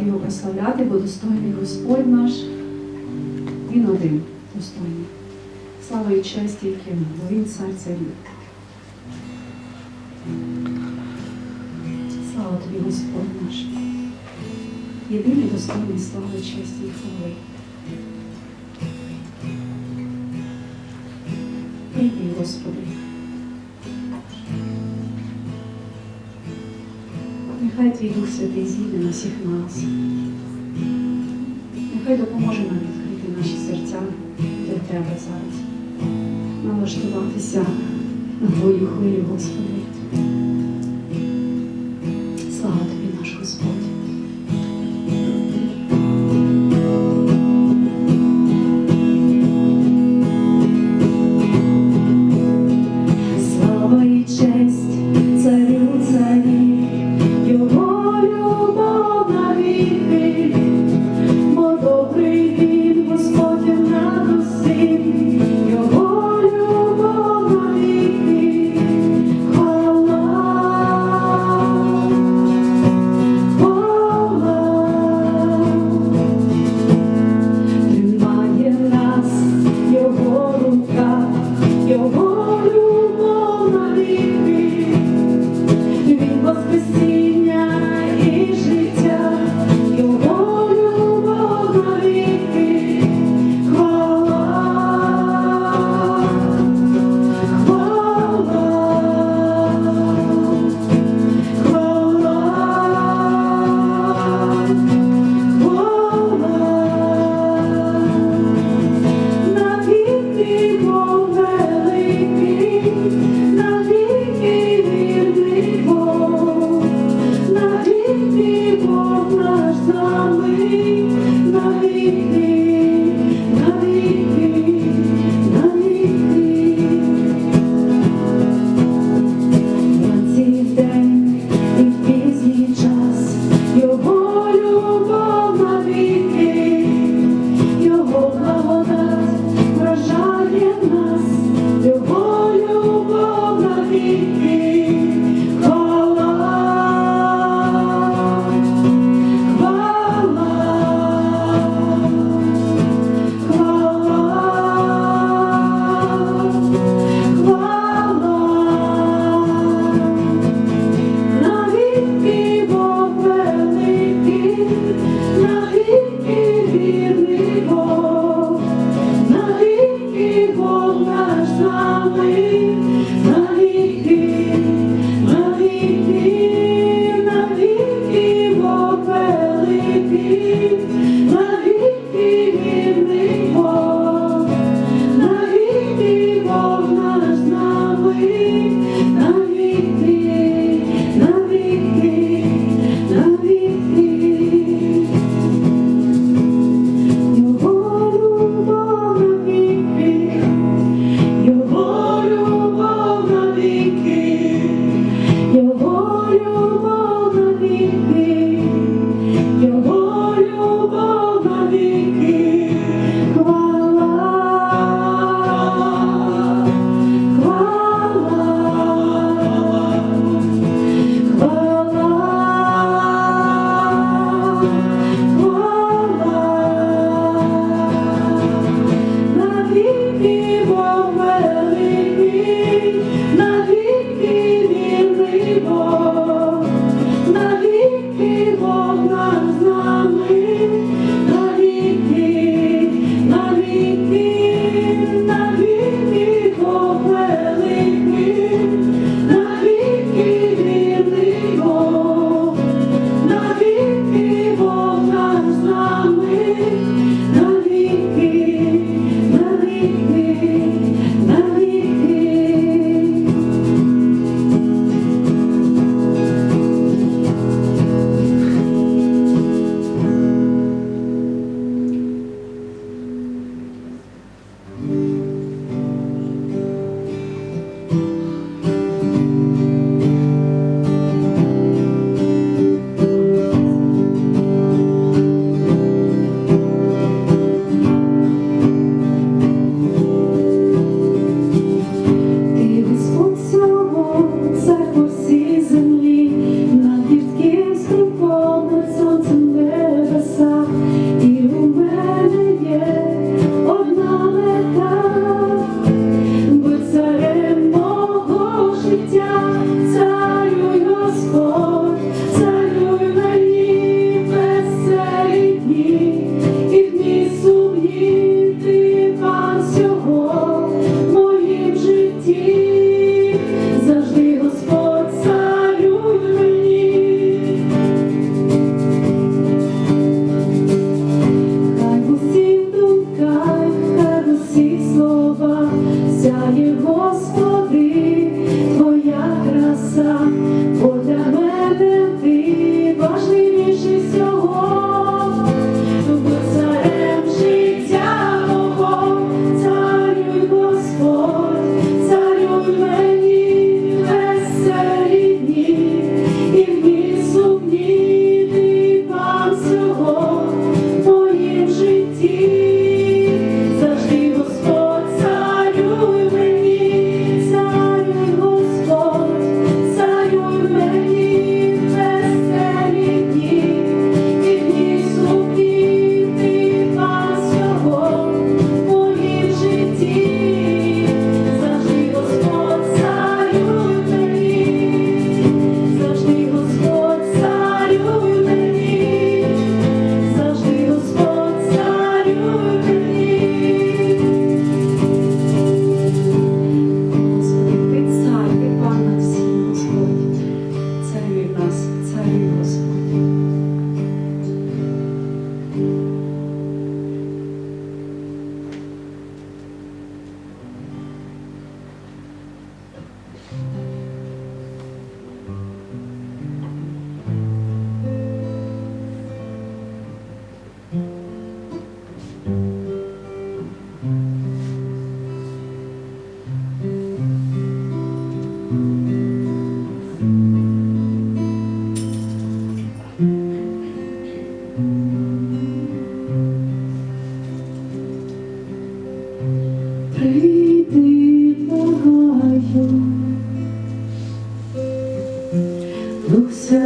будуть його прославляти, бо достойний Господь наш, Він один достойний. Слава і честь тільки бо Він цар царів. Слава тобі, Господь наш. Єдиний достойний слави, честі і хвали. Прийди, Господи. Нехай твій Дух Святий зійде на всіх нас. Нехай допоможе нам відкрити наші серця для тебе зараз. Налаштуватися на твою хвилю, Господи.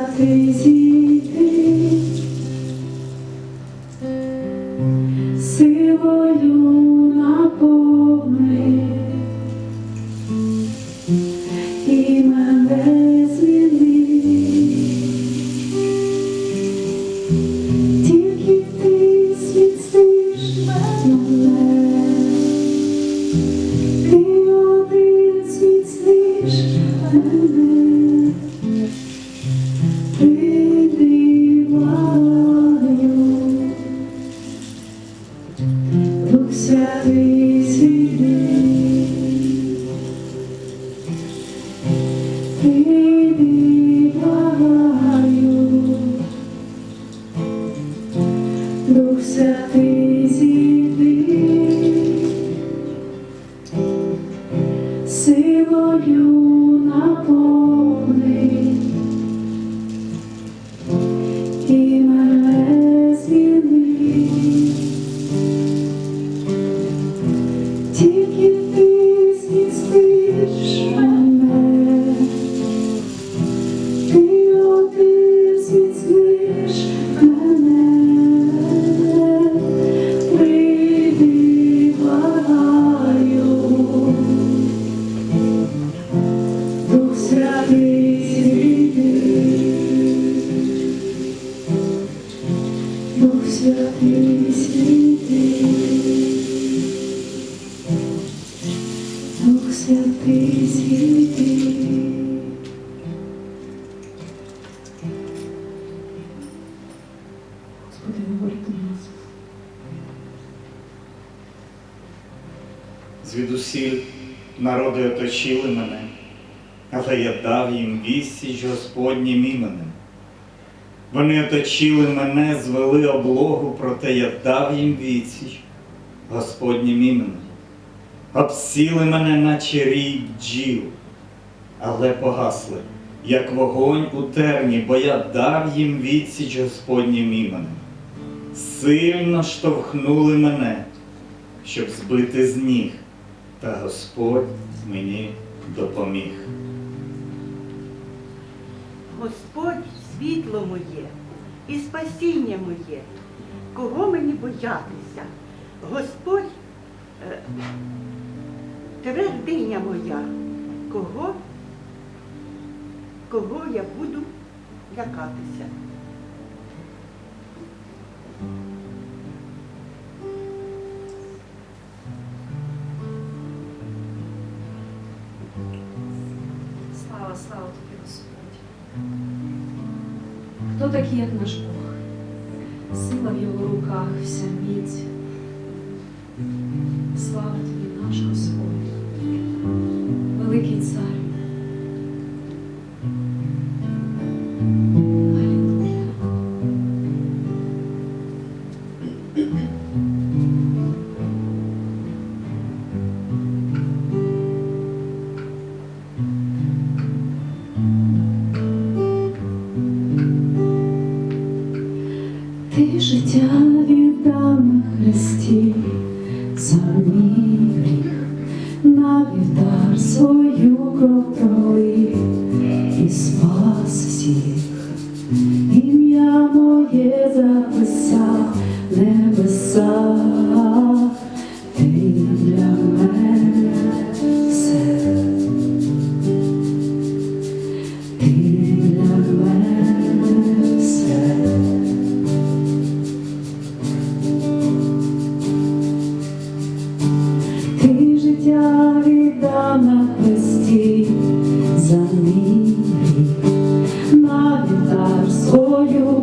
crazy Mm-hmm. Оточили мене, але я дав їм відсіч Господнім іменем. Вони оточили мене, звели облогу, проте я дав їм відсіч Господнім іменем. Обсіли мене, наче рій бджіл, але погасли, як вогонь у терні, бо я дав їм відсіч Господнім іменем. Сильно штовхнули мене, щоб збити з ніг, та Господь мені допоміг. Господь світло моє і спасіння моє. Кого мені боятися? Господь е, твердиня моя. Кого? Кого я буду лякатися? Хто як наш Бог? Сила в його руках, вся міць. Слава тобі, наш Господь, віддав на хресті на вівтар свою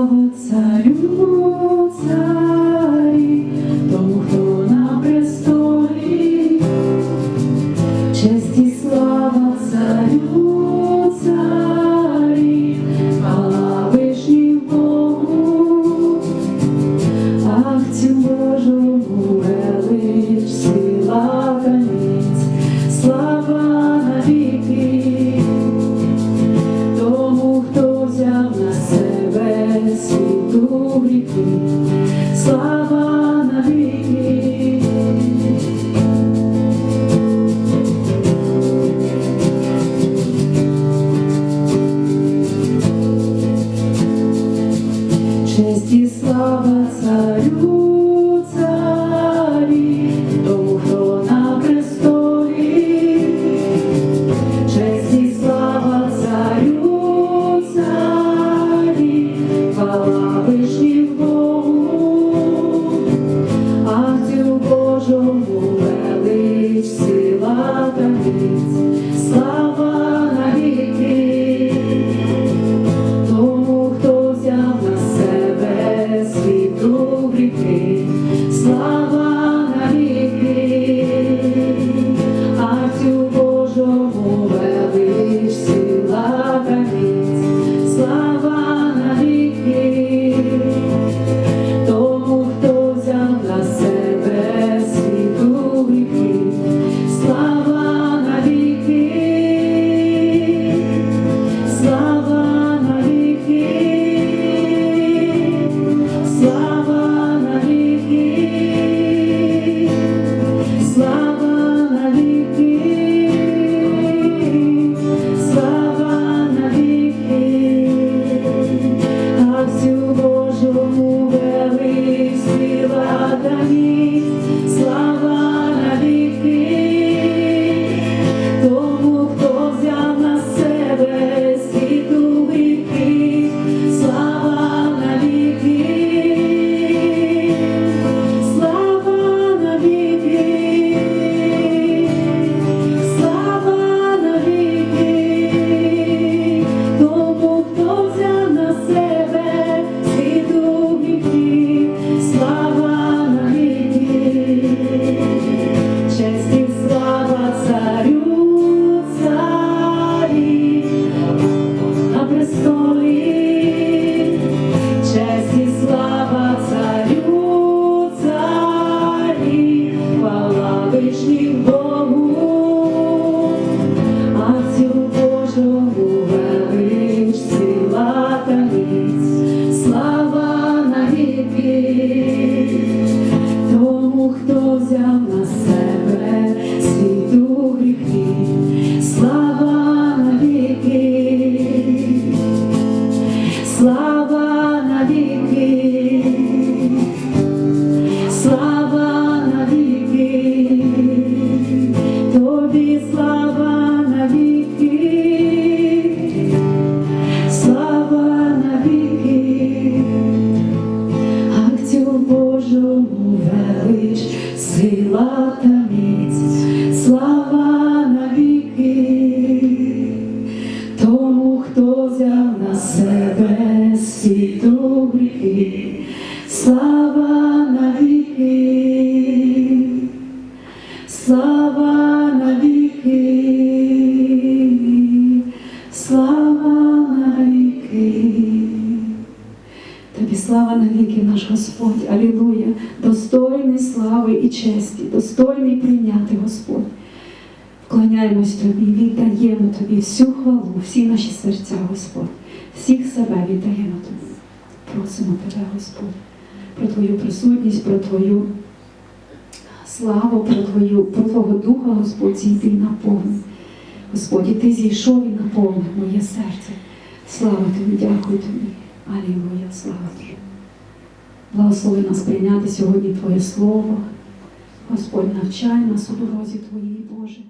слава царю, царі, Тобі слава навіки, наш Господь, Алілуя, достойний слави і честі, достойний прийняти Господь. Вклоняємось Тобі, віддаємо Тобі всю хвалу, всі наші серця, Господь, всіх себе віддаємо Тобі. Просимо Тебе, Господь, про Твою присутність, про Твою славу, про Твою, про Твого Духа, Господь, зійди і наповни. Господь, і Ти зійшов і наповнив моє серце. Слава Тобі, дякую Тобі. Алілуя, слава Тобі. Благослови нас прийняти сьогодні Твоє Слово. Господь, навчай нас у дорозі Твоїй, Боже.